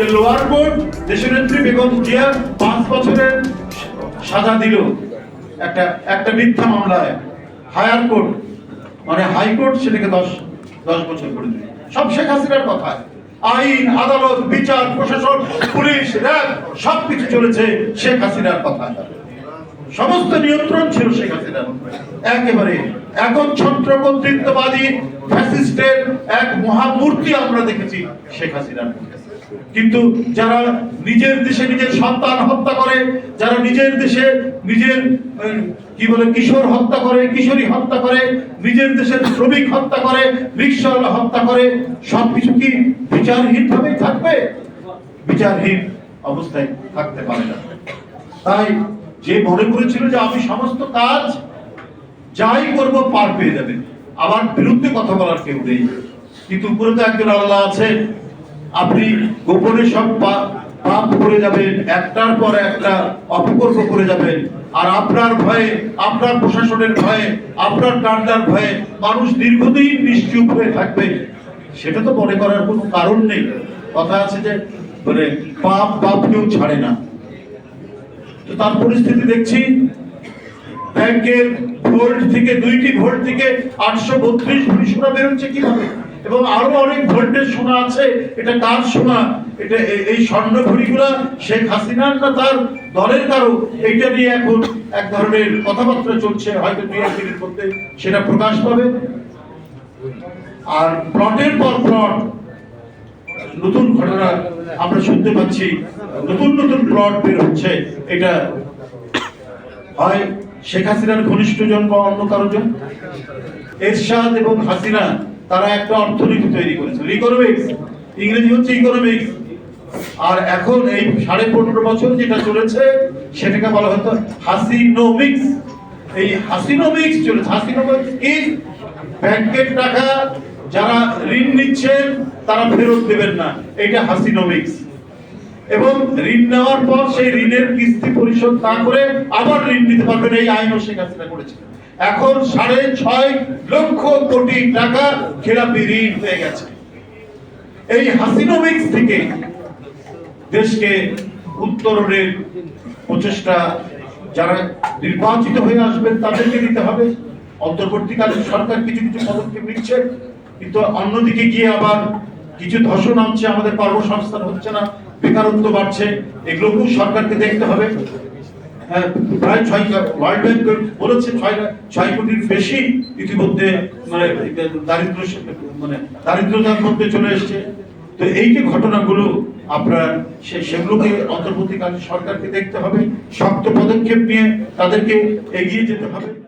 যে lower court, দেশনেত্রী বেগম জিয়া পাঁচ বছরের সাজা দিল। একটা একটা মিথ্যা মামলায়। হায়ার কোর্ট মানে হাইকোর্ট সেটাকে দশ দশ বছর করে দিল। সব শেখ হাসিনার কথা আইন, আদালত, বিচার, প্রশাসন, পুলিশ, র্যাব, সবকিছু চলেছে শেখ হাসিনার কথা সমস্ত নিয়ন্ত্রণ ছিল শেখ হাসিনার একেবারে এখন ছত্র কর্তৃত্ববাদী ফ্যাসিস্টের এক মহামূর্তি আমরা দেখেছি শেখ হাসিনার। কিন্তু যারা নিজের দেশে নিজের সন্তান হত্যা করে, যারা নিজের দেশে নিজের কি বলে, কিশোর হত্যা করে, কিশোরী হত্যা করে, নিজের দেশের শ্রমিক হত্যা করে রিক্সাওয়ালা হত্যা করে, সবকিছু কি বিচারহীন ভাবেই থাকবে? বিচারহীন অবস্থায় থাকতে পারে না। তাই যে মনে করেছিল যে আমি সমস্ত কাজ যাই করব পার পেয়ে যাবে, আমার বিরুদ্ধে কথা বলার কেউ নেই। কিন্তু উপরে তো একজন আল্লাহ আছেন। আপনি গোপনে সব পাপ করে যাবেন, একটার পর একটা অপকর্ম করে যাবেন। আর আপনার ভয়ে, আপনার প্রশাসনের ভয়ে, আপনার কান্ডার ভয়ে মানুষ দীর্ঘদিন নিশ্চুপ হয়ে থাকবে। সেটা তো মনে করার কোনো কারণ নেই। কথা আছে যে মানে পাপ পাপ কেউ ছাড়ে না। তো তার পরিস্থিতি দেখছি। ব্যাংকের ভোল্ট থেকে, দুইটি ভোল্ট থেকে আটশো বত্রিশ ভরি সোনা বেরোচ্ছে কীভাবে? এবং আরও অনেক ভোল্টের সোনা আছে, এটা কার সোনা? এটা এই স্বর্ণ ঘড়িগুলা শেখ হাসিনার না তার দলের কারও? এইটা নিয়ে এখন এক ধরনের কথাবার্তা চলছে, হয়তো দুই এক দিনের মধ্যে সেটা প্রকাশ পাবে। আর প্লটের পর প্লট, নতুন ঘটনা আমরা শুনতে পাচ্ছি, নতুন নতুন প্লট বের হচ্ছে, এটা হয় শেখ হাসিনার ঘনিষ্ঠজন বা অন্য কারও জন? এরশাদ এবং হাসিনা, তারা একটা অর্থনীতি তৈরি করেছে। ইকোনমিক্স ইংরেজি হচ্ছে ইকোনমিক্স আর এখন এই সাড়ে পনেরো বছর যেটা চলেছে, সেটাকে বলা হতো হাসিনোমিক্স। এই হাসিনোমিক্স চলেছে। হাসিনোমিক্স কি? ব্যাংকের টাকা, যারা ঋণ নিচ্ছেন, তারা ফেরত দেবেন না। এটা হাসিনোমিক্স। এবং ঋণ নেওয়ার পর সেই ঋণের কিস্তি পরিশোধ না করে আবার ঋণ নিতে পারবেন এই আইনও শেখ হাসিনা করেছে এখন সাড়ে ছয় লক্ষ কোটি টাকা খেলাপি ঋণ হয়ে গেছে। এই হাসিনোমিক্স থেকে দেশকে উত্তরণের প্রচেষ্টা যারা নির্বাচিত হয়ে আসবেন তাদেরকে দিতে হবে। অন্তর্বর্তীকালীন সরকার কিছু কিছু পদক্ষেপ নিচ্ছে, কিন্তু অন্যদিকে গিয়ে আবার কিছু ধসন নামছে আমাদের কর্মসংস্থান হচ্ছে না। বেকারত্ব বাড়ছে এগুলোকেও সরকারকে দেখতে হবে। হ্যাঁ, প্রায় ছয় ওয়ার্ল্ড ব্যাংক বলেছে ছয় ছয় কোটির বেশি ইতিমধ্যে মানে দারিদ্র মানে দারিদ্রতার মধ্যে চলে এসছে। তো এই যে ঘটনাগুলো আপনার সে- সেগুলোকে অন্তর্বর্তীকালীন সরকারকে দেখতে হবে শক্ত পদক্ষেপ নিয়ে তাদেরকে এগিয়ে যেতে হবে।